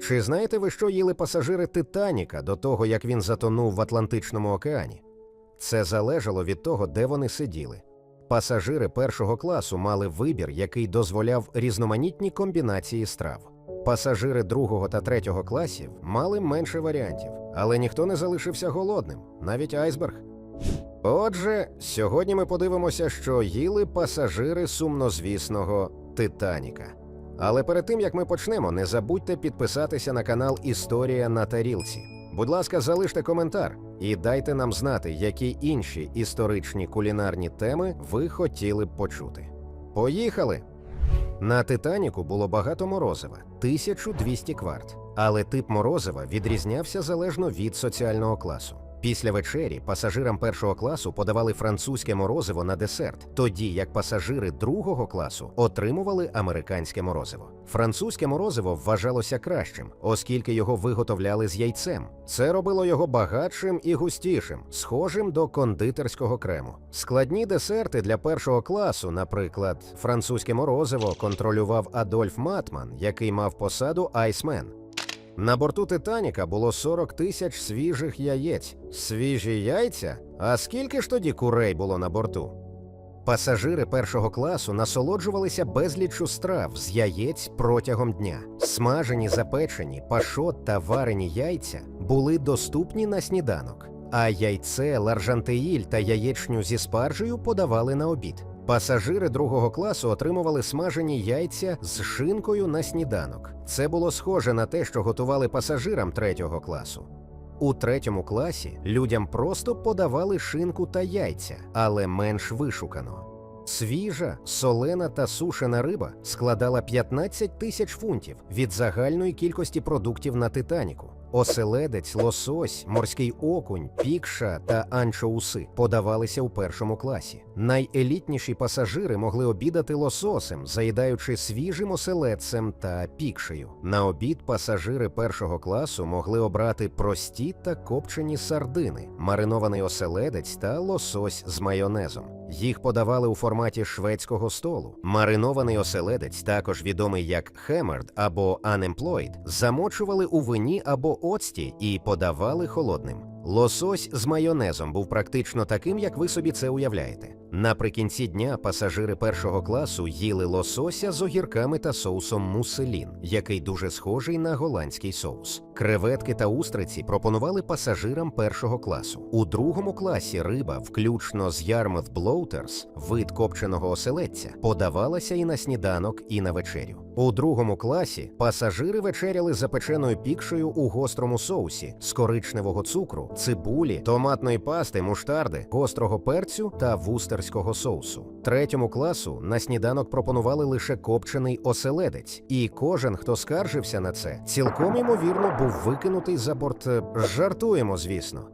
Чи знаєте ви, що їли пасажири Титаніка до того, як він затонув в Атлантичному океані? Це залежало від того, де вони сиділи. Пасажири першого класу мали вибір, який дозволяв різноманітні комбінації страв. Пасажири другого та третього класів мали менше варіантів, але ніхто не залишився голодним, навіть айсберг. Отже, сьогодні ми подивимося, що їли пасажири сумнозвісного Титаніка. Але перед тим як ми почнемо, не забудьте підписатися на канал Історія на тарілці. Будь ласка, залиште коментар і дайте нам знати, які інші історичні кулінарні теми ви хотіли б почути. Поїхали! На Титаніку було багато морозива 1200 кварт, але тип морозива відрізнявся залежно від соціального класу. Після вечері пасажирам першого класу подавали французьке морозиво на десерт, тоді як пасажири другого класу отримували американське морозиво. Французьке морозиво вважалося кращим, оскільки його виготовляли з яйцем. Це робило його багатшим і густішим, схожим до кондитерського крему. Складні десерти для першого класу, наприклад, французьке морозиво контролював Адольф Матман, який мав посаду айсмен. На борту Титаніка було 40 тисяч свіжих яєць. Свіжі яйця? А скільки ж тоді курей було на борту? Пасажири першого класу насолоджувалися безліччю страв з яєць протягом дня. Смажені, запечені, пашот та варені яйця були доступні на сніданок, а яйце, ларжантеїль та яєчню зі спаржею подавали на обід. Пасажири другого класу отримували смажені яйця з шинкою на сніданок. Це було схоже на те, що готували пасажирам третього класу. У третьому класі людям просто подавали шинку та яйця, але менш вишукано. Свіжа, солена та сушена риба складала 15 тисяч фунтів від загальної кількості продуктів на Титаніку. Оселедець, лосось, морський окунь, пікша та анчоуси подавалися у першому класі. Найелітніші пасажири могли обідати лососем, заїдаючи свіжим оселедцем та пікшею. На обід пасажири першого класу могли обрати прості та копчені сардини, маринований оселедець та лосось з майонезом. Їх подавали у форматі шведського столу. Маринований оселедець, також відомий як хемерд або анемплойд, замочували у вині або оцті і подавали холодним. Лосось з майонезом був практично таким, як ви собі це уявляєте. Наприкінці дня пасажири першого класу їли лосося з огірками та соусом муселін, який дуже схожий на голландський соус. Креветки та устриці пропонували пасажирам першого класу. У другому класі риба, включно з Yarmouth Bloaters, вид копченого оселедця, подавалася і на сніданок, і на вечерю. У другому класі пасажири вечеряли запеченою пікшею у гострому соусі з коричневого цукру, цибулі, томатної пасти, муштарди, гострого перцю та вустерського соусу. Третьому класу на сніданок пропонували лише копчений оселедець, і кожен, хто скаржився на це, цілком ймовірно був викинутий за борт. Е, Жартуємо, звісно.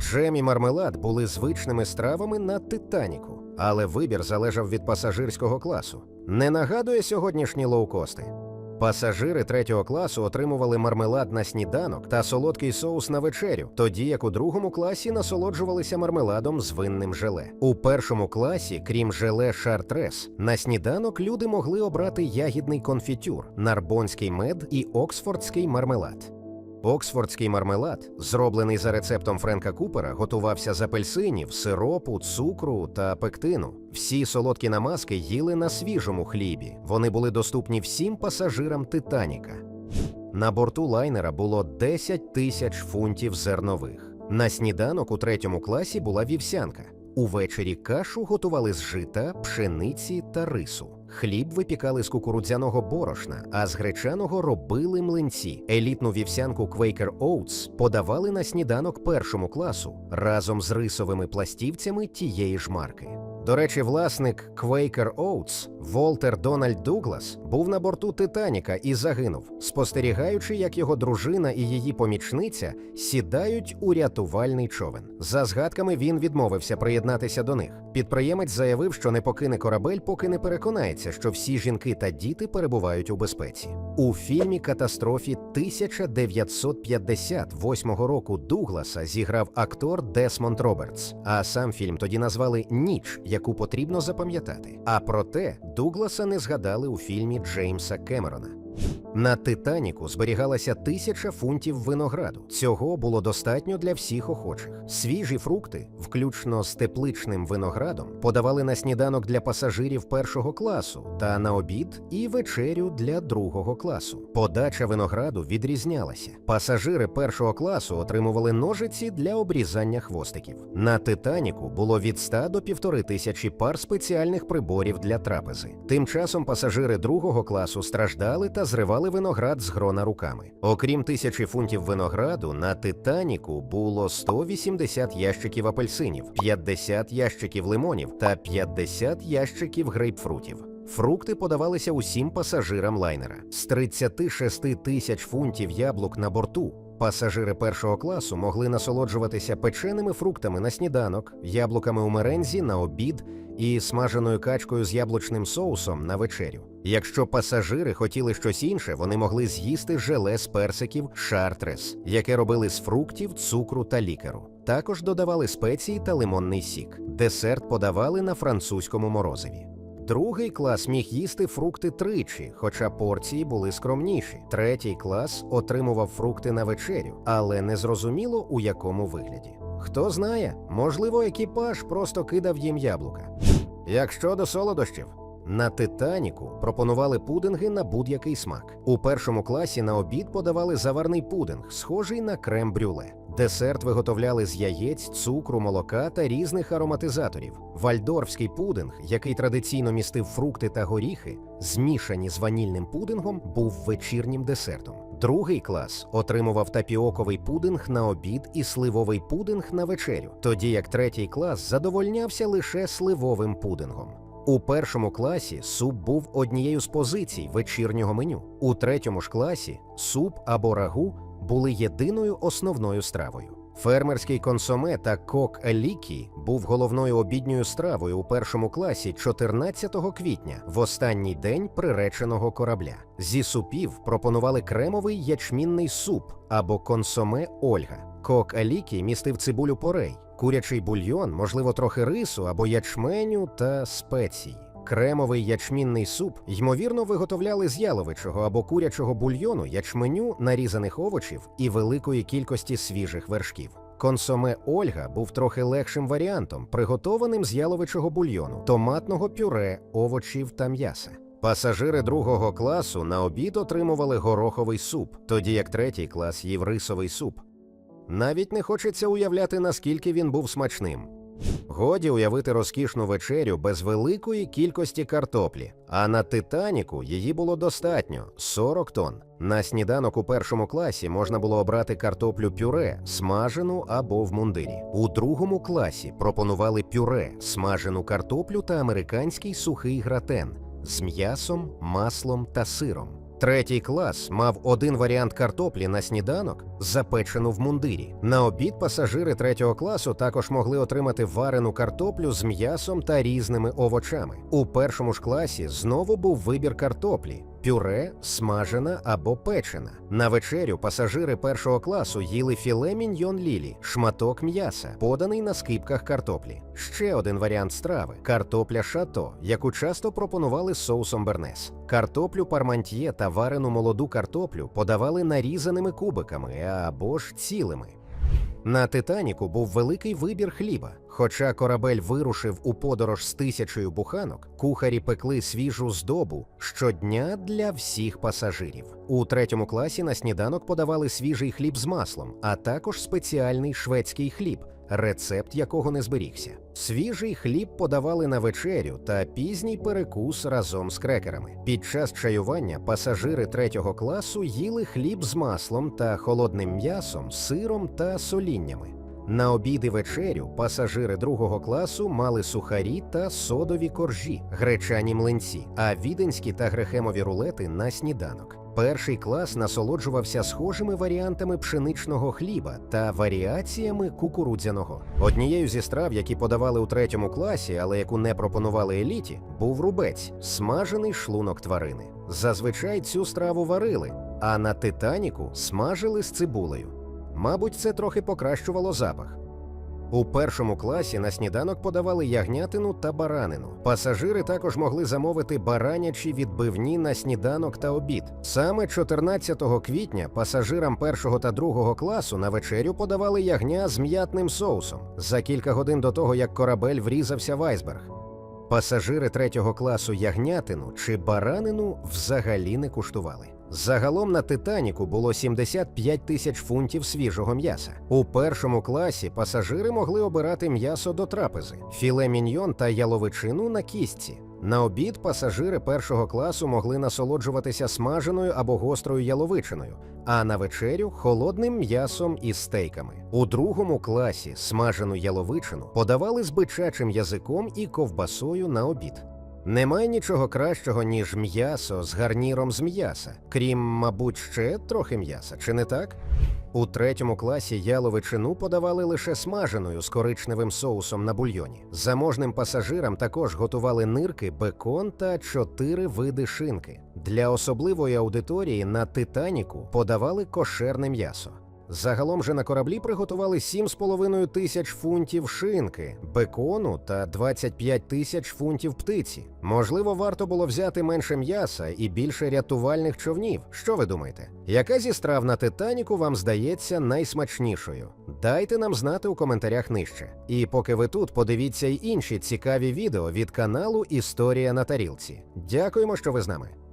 Джем і мармелад були звичними стравами на Титаніку, але вибір залежав від пасажирського класу. Не нагадує сьогоднішні лоукости. Пасажири третього класу отримували мармелад на сніданок та солодкий соус на вечерю, тоді як у другому класі насолоджувалися мармеладом з винним желе. У першому класі, крім желе шартрес, на сніданок люди могли обрати ягідний конфітюр, нарбонський мед і оксфордський мармелад. Оксфордський мармелад, зроблений за рецептом Френка Купера, готувався з апельсинів, сиропу, цукру та пектину. Всі солодкі намазки їли на свіжому хлібі. Вони були доступні всім пасажирам Титаніка. На борту лайнера було 10 тисяч фунтів зернових. На сніданок у третьому класі була вівсянка. Увечері кашу готували з жита, пшениці та рису. Хліб випікали з кукурудзяного борошна, а з гречаного робили млинці. Елітну вівсянку Quaker Oats подавали на сніданок першому класу разом з рисовими пластівцями тієї ж марки. До речі, власник Quaker Oats Волтер Дональд Дуглас був на борту Титаніка і загинув, спостерігаючи, як його дружина і її помічниця сідають у рятувальний човен. За згадками він відмовився приєднатися до них. Підприємець заявив, що не покине корабель, поки не переконається, що всі жінки та діти перебувають у безпеці. У фільмі Катастрофі 1958 року Дугласа зіграв актор Десмонд Робертс. А сам фільм тоді назвали Ніч, яку потрібно запам'ятати. А проте Дугласа не згадали у фільмі Джеймса Кемерона. На Титаніку зберігалася тисяча фунтів винограду. Цього було достатньо для всіх охочих. Свіжі фрукти, включно з тепличним виноградом, подавали на сніданок для пасажирів першого класу та на обід і вечерю для другого класу. Подача винограду відрізнялася. Пасажири першого класу отримували ножиці для обрізання хвостиків. На Титаніку було від 100 до півтори тисячі пар спеціальних приборів для трапези. Тим часом пасажири другого класу страждали та зривали виноград з грона руками. Окрім тисячі фунтів винограду, на Титаніку було 180 ящиків апельсинів, 50 ящиків лимонів та 50 ящиків грейпфрутів. Фрукти подавалися усім пасажирам лайнера. З 36 тисяч фунтів яблук на борту пасажири першого класу могли насолоджуватися печеними фруктами на сніданок, яблуками у мерензі на обід і смаженою качкою з яблучним соусом на вечерю. Якщо пасажири хотіли щось інше, вони могли з'їсти желе з персиків шартрес, яке робили з фруктів, цукру та лікеру. Також додавали спеції та лимонний сік. Десерт подавали на французькому морозиві. Другий клас міг їсти фрукти тричі, хоча порції були скромніші. Третій клас отримував фрукти на вечерю, але не зрозуміло у якому вигляді. Хто знає, можливо, екіпаж просто кидав їм яблука. Як щодо солодощів, на Титаніку пропонували пудинги на будь-який смак. У першому класі на обід подавали заварний пудинг, схожий на крем-брюле. Десерт виготовляли з яєць, цукру, молока та різних ароматизаторів. Вальдорфський пудинг, який традиційно містив фрукти та горіхи, змішані з ванільним пудингом, був вечірнім десертом. Другий клас отримував тапіоковий пудинг на обід і сливовий пудинг на вечерю, тоді як третій клас задовольнявся лише сливовим пудингом. У першому класі суп був однією з позицій вечірнього меню. У третьому ж класі суп або рагу були єдиною основною стравою. Фермерський консоме та кок елікі був головною обідньою стравою у першому класі 14 квітня, в останній день приреченого корабля. Зі супів пропонували кремовий ячмінний суп або консоме Ольга. Кок елікі містив цибулю порей, курячий бульйон, можливо, трохи рису або ячменю та спеції. Кремовий ячмінний суп ймовірно виготовляли з яловичого або курячого бульйону, ячменю, нарізаних овочів і великої кількості свіжих вершків. Консоме Ольга був трохи легшим варіантом, приготованим з яловичого бульйону, томатного пюре, овочів та м'яса. Пасажири другого класу на обід отримували гороховий суп, тоді як третій клас їв рисовий суп. Навіть не хочеться уявляти, наскільки він був смачним. Годі уявити розкішну вечерю без великої кількості картоплі, а на Титаніку її було достатньо 40 тонн. На сніданок у першому класі можна було обрати картоплю пюре, смажену або в мундирі. У другому класі пропонували пюре, смажену картоплю та американський сухий гратен з м'ясом, маслом та сиром. Третій клас мав один варіант картоплі на сніданок, запечену в мундирі. На обід пасажири третього класу також могли отримати варену картоплю з м'ясом та різними овочами. У першому ж класі знову був вибір картоплі. Пюре, смажена або печена. На вечерю пасажири першого класу їли філе міньйон лілі, шматок м'яса, поданий на скипках картоплі. Ще один варіант страви картопля шато, яку часто пропонували соусом бернес. Картоплю пармантьє та варену молоду картоплю подавали нарізаними кубиками або ж цілими. На Титаніку був великий вибір хліба. Хоча корабель вирушив у подорож з тисячею буханок, кухарі пекли свіжу здобу щодня для всіх пасажирів. У третьому класі на сніданок подавали свіжий хліб з маслом, а також спеціальний шведський хліб, рецепт якого не зберігся. Свіжий хліб подавали на вечерю та пізній перекус разом з крекерами. Під час чаювання пасажири третього класу їли хліб з маслом та холодним м'ясом, сиром та соліннями. На обід і вечерю пасажири другого класу мали сухарі та содові коржі, гречані млинці, а віденські та грехемові рулети на сніданок. Перший клас насолоджувався схожими варіантами пшеничного хліба та варіаціями кукурудзяного. Однією зі страв, які подавали у третьому класі, але яку не пропонували еліті, був рубець смажений шлунок тварини. Зазвичай цю страву варили, а на Титаніку смажили з цибулею. Мабуть, це трохи покращувало запах. У першому класі на сніданок подавали ягнятину та баранину. Пасажири також могли замовити баранячі відбивні на сніданок та обід. Саме 14 квітня пасажирам першого та другого класу на вечерю подавали ягня з м'ятним соусом за кілька годин до того, як корабель врізався в айсберг. Пасажири третього класу ягнятину чи баранину взагалі не куштували. Загалом на Титаніку було 75 тисяч фунтів свіжого м'яса. У першому класі пасажири могли обирати м'ясо до трапези, філе міньйон та яловичину на кістці. На обід пасажири першого класу могли насолоджуватися смаженою або гострою яловичиною, а на вечерю холодним м'ясом і стейками. У другому класі смажену яловичину подавали з бичачим язиком і ковбасою на обід. Немає нічого кращого, ніж м'ясо з гарніром з м'яса, крім, мабуть, ще трохи м'яса, чи не так? У третьому класі яловичину подавали лише смаженою з коричневим соусом на бульйоні. Заможним пасажирам також готували нирки, бекон та чотири види шинки. Для особливої аудиторії на Титаніку подавали кошерне м'ясо. Загалом же на кораблі приготували 7,5 тисяч фунтів шинки, бекону та 25 тисяч фунтів птиці. Можливо, варто було взяти менше м'яса і більше рятувальних човнів. Що ви думаєте? Яка зі страв на Титаніку вам здається найсмачнішою? Дайте нам знати у коментарях нижче. І поки ви тут, подивіться й інші цікаві відео від каналу Історія на тарілці. Дякуємо, що ви з нами.